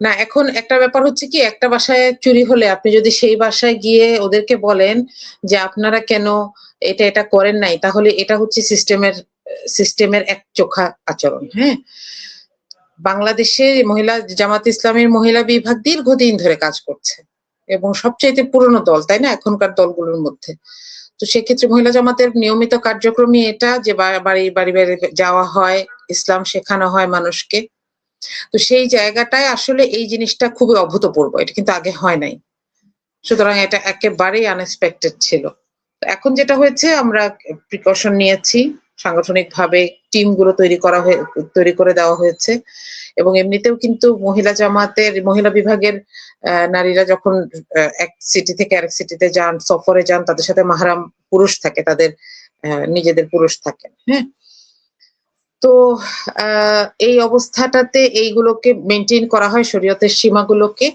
না, এখন একটা ব্যাপার হচ্ছে কি, একটা বাসায় চুরি হলে আপনি যদি সেই বাসায় গিয়ে ওদেরকে বলেন যে আপনারা কেন এটা এটা করেন নাই, তাহলে এটা হচ্ছে সিস্টেমের সিস্টেমের এক চোখা আচরণ হ্যাঁ? বাংলাদেশে মহিলা, জামাত ইসলামের মহিলা বিভাগ দীর্ঘদিন ধরে কাজ করছে এবং সবচাইতে পুরনো দল, তাই না? এখনকার দলগুলোর মধ্যে। তো সেক্ষেত্রে মহিলা জামাতের নিয়মিত কার্যক্রমই এটা যে বাড়ি বাড়ি বাড়ি যাওয়া হয়, ইসলাম শেখানো হয় মানুষকে। তো সেই জায়গাটায় আসলে এই জিনিসটা খুবই অভূতপূর্ব, এটা কিন্তু আগে হয় নাই। সুতরাং এটা একেবারেই আনএক্সপেক্টেড ছিল। এখন যেটা হয়েছে, আমরা প্রিকশন নিয়েছি সাংগঠনিক ভাবে টিমগুলো তৈরি করা হয়ে, তৈরি করে দেওয়া হয়েছে। এবং এমনিতেও কিন্তু মহিলা জামাতের, মহিলা বিভাগের নারীরা যখন এক সিটি থেকে আরেক সিটিতে যান, সফরে যান, তাদের সাথে মাহারাম পুরুষ থাকে, তাদের নিজেদের পুরুষ থাকেন হ্যাঁ? তো এই অবস্থাটাতে এইগুলোকে মেনটেন করা হয় শরীয়তের সীমাগুলোকে।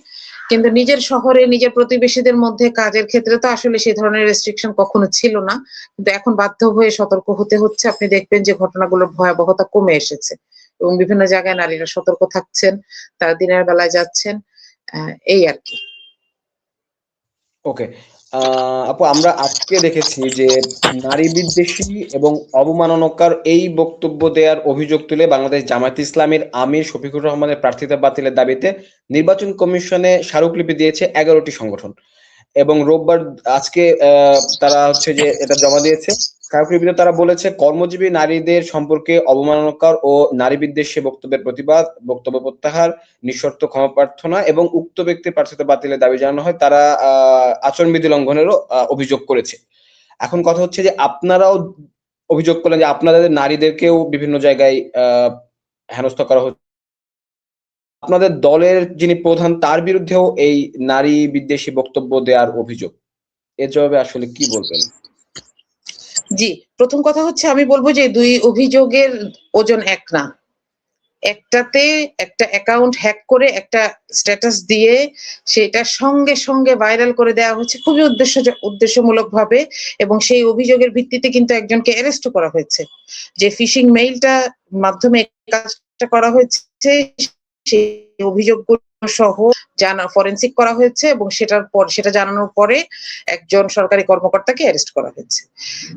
কিন্তু নিজের শহরে নিজের প্রতিবেশীদের মধ্যে কাজের ক্ষেত্রে তো আসলে সেই ধরনের রেস্ট্রিকশন কখনো ছিল না। কিন্তু এখন বাধ্য হয়ে সতর্ক হতে হচ্ছে। আপনি দেখবেন যে ঘটনাগুলোর ভয়াবহতা কমে এসেছে এবং বিভিন্ন জায়গায় নারীরা সতর্ক থাকছেন, তারা দিনের বেলায় যাচ্ছেন এই আর কি। ওকে আপু, আমরা আজকে দেখেছি যে নারী বিদ্বেষী এবং অবমাননকার এই বক্তব্য দেওয়ার অভিযোগ তুলে বাংলাদেশ জামায়াত ইসলামের আমির শফিকুর রহমানের প্রার্থিতা বাতিলের দাবিতে নির্বাচন কমিশনে স্মারকলিপি দিয়েছে এগারোটি সংগঠন এবং রোববার আজকে তারা হচ্ছে যে এটা জমা দিয়েছে। স্মারকলিপিতে তারা বলেছে, কর্মজীবী নারীদের সম্পর্কে অবমাননাকর ও নারী বিদ্বেষী বক্তব্যের প্রতিবাদ, বক্তব্য প্রত্যাহার, নিঃশর্ত ক্ষমা প্রার্থনা এবং উক্ত ব্যক্তির প্রার্থিতা বাতিলের দাবি জানানো হয়, তারা আচরণবিধি লঙ্ঘনেরও অভিযোগ করেছে। এখন কথা হচ্ছে যে আপনারাও অভিযোগ করলেন যে আপনাদের নারীদেরকেও বিভিন্ন জায়গায় হেনস্থা করা হচ্ছে। আপনাদের দলের যিনি প্রধান, তার বিরুদ্ধেও এই নারী বিদ্বেষী বক্তব্য দেওয়ার অভিযোগ। এর জবাবে আসলে কি বলবেন? জি, প্রথম কথা হচ্ছে আমি বলব যে দুই অভিযোগের ওজন এক না। একটাতে একটা অ্যাকাউন্ট হ্যাক করে একটা স্ট্যাটাস দিয়ে সেটা সঙ্গে সঙ্গে ভাইরাল করে দেওয়া হচ্ছে খুবই উদ্দেশ্য উদ্দেশ্যমূলক ভাবে এবং সেই অভিযোগের ভিত্তিতে কিন্তু একজনকে অ্যারেস্ট করা হয়েছে। যে ফিশিং মেইলটা মাধ্যমে কাজটা করা হয়েছে, সেই অভিযোগগুলো সহ জানা ফরেন্সিক করা হয়েছে এবং সেটার পর, সেটা জানানোর পরে একজন সরকারি কর্মকর্তাকে অ্যারেস্ট করা হয়েছে।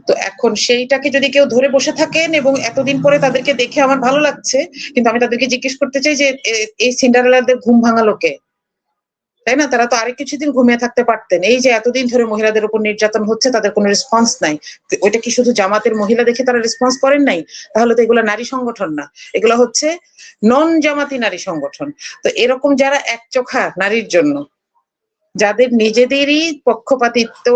তো এখন সেইটাকে যদি কেউ ধরে বসে থাকেন এবং এতদিন পরে তাদেরকে দেখে আমার ভালো লাগছে, কিন্তু আমি তাদেরকে জিজ্ঞেস করতে চাই যে এই সিন্ডারেলাদের ঘুম ভাঙালো কে? তাই না? তারা তো আরেক কিছুদিন ঘুমিয়ে থাকতে পারতেন। এই যে এতদিন ধরে মহিলাদের উপর নির্যাতন হচ্ছে, তাদের কোনো রেসপন্স নাই। ওইটা কি শুধু জামাতের মহিলা দেখে তারা রেসপন্স করেন নাই? তাহলে তো এগুলো নারী সংগঠন না। এগুলো হচ্ছে নন জামাতি নারী সংগঠন। তো এরকম যারা এক চোখা নারীর জন্য, যাদের নিজেদেরই পক্ষপাতিত্ব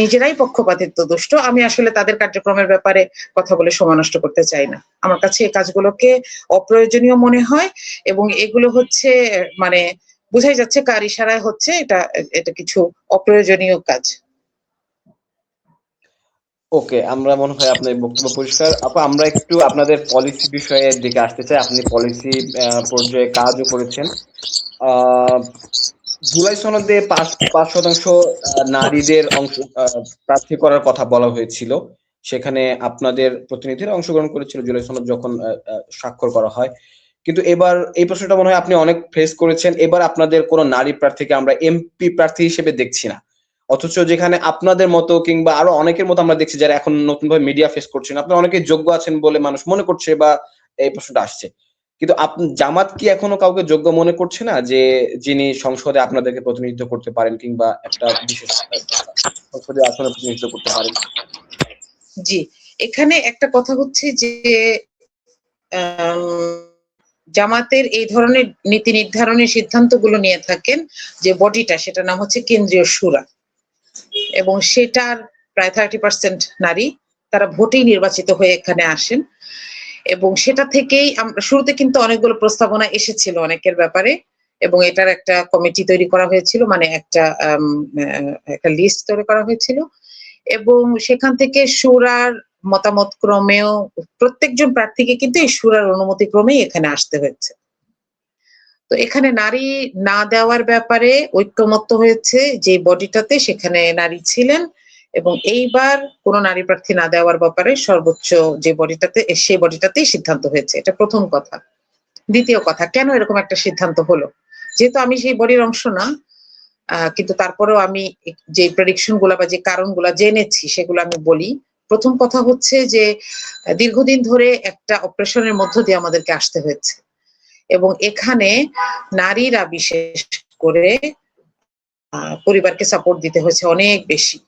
নিজেরাই পক্ষপাতিত্ব দুষ্ট, আমি আসলে তাদের কার্যক্রমের ব্যাপারে কথা বলে সময় নষ্ট করতে চাই না। আমার কাছে এই কাজগুলোকে অপ্রয়োজনীয় মনে হয় এবং এগুলো হচ্ছে মানে বোঝাই যাচ্ছে কার ইশারায় হচ্ছে এটা এটা কিছু অপ্রয়োজনীয় কাজ। ওকে, আমরা মনে হয় আপনার বক্তব্য পরিষ্কার। আপু, আমরা একটু আপনাদের পলিসি বিষয়ের দিকে আসতে চাই। আপনি পলিসি পর্যায়ে কাজও করেছেন। জুলাই সনদে পাঁচ পাঁচ শতাংশ নারীদের অংশ প্রার্থী করার কথা বলা হয়েছিল। সেখানে আপনাদের প্রতিনিধিরা অংশগ্রহণ করেছিল জুলাই সনদ যখন স্বাক্ষর করা হয়। কিন্তু এবার এই প্রশ্নটা মনে হয় আপনি অনেক ফেস করেছেন। এবার আপনাদের কোনো নারী প্রার্থীকে আমরা এমপি প্রার্থী হিসেবে দেখছি না। অথচ যেখানে আপনাদের মতো কিংবা আরও অনেকের মতো আমরা দেখছি যারা এখন নতুন ভাবে মিডিয়া ফেস করছেন। আপনারা অনেকে যোগ্য আছেন বলে মানুষ মনে করছে বা এই প্রশ্নটা আসছে। কিন্তু জামাত কি এখনও কাউকে যোগ্য মনে করছে না যে যিনি সংসদে আপনাদেরকে প্রতিনিধিত্ব করতে পারেন কিংবা একটা বিশেষ সংসদে আসনে প্রতিনিধিত্ব করতে পারেন? জি। এখানে একটা কথা হচ্ছে যে জামাতের এই ধরনের নীতি নির্ধারণের সিদ্ধান্তগুলো নিয়ে থাকেন যে বডিটা সেটা নাম হচ্ছে কেন্দ্রীয় সুরা। এবং সেটার প্রায় থার্টি পার্সেন্ট নারী তারা ভোটেই নির্বাচিত হয়ে এখানে আসেন। এবং সেটা থেকেই আমরা, শুরুতে কিন্তু অনেকগুলো প্রস্তাবনা এসেছিল অনেকের ব্যাপারে, এবং এটার একটা কমিটি তৈরি করা হয়েছিল মানে একটা একটা লিস্ট তৈরি করা হয়েছিল। এবং সেখান থেকে সুরার মতামত ক্রমেও প্রত্যেকজন প্রার্থীকে কিন্তু এই সুরার অনুমতি ক্রমেই এখানে আসতে হয়েছে। তো এখানে নারী না দেওয়ার ব্যাপারে ঐক্যমত্য হয়েছে যে বডিটাতে সেখানে নারী ছিলেন এবং এইবার কোন নারী প্রার্থী না দেওয়ার ব্যাপারে সর্বোচ্চ যে বডিটাতে, সেই বডিটাতেই সিদ্ধান্ত হয়েছে। এটা প্রথম কথা। দ্বিতীয় কথা, কেন এরকম একটা সিদ্ধান্ত হলো? যেহেতু আমি সেই বডির অংশ না কিন্তু তারপরেও আমি যে প্রেডিকশনগুলা বা যে কারণগুলা জেনেছি সেগুলো আমি বলি। প্রথম কথা হচ্ছে যে, দীর্ঘদিন ধরে একটা অপারেশনের মধ্য দিয়ে আমাদেরকে আসতে হয়েছে। এবং এখানে নারীরা বিশেষ করে পরিবারকে সাপোর্ট দিতে হয়েছে অনেক বেশি।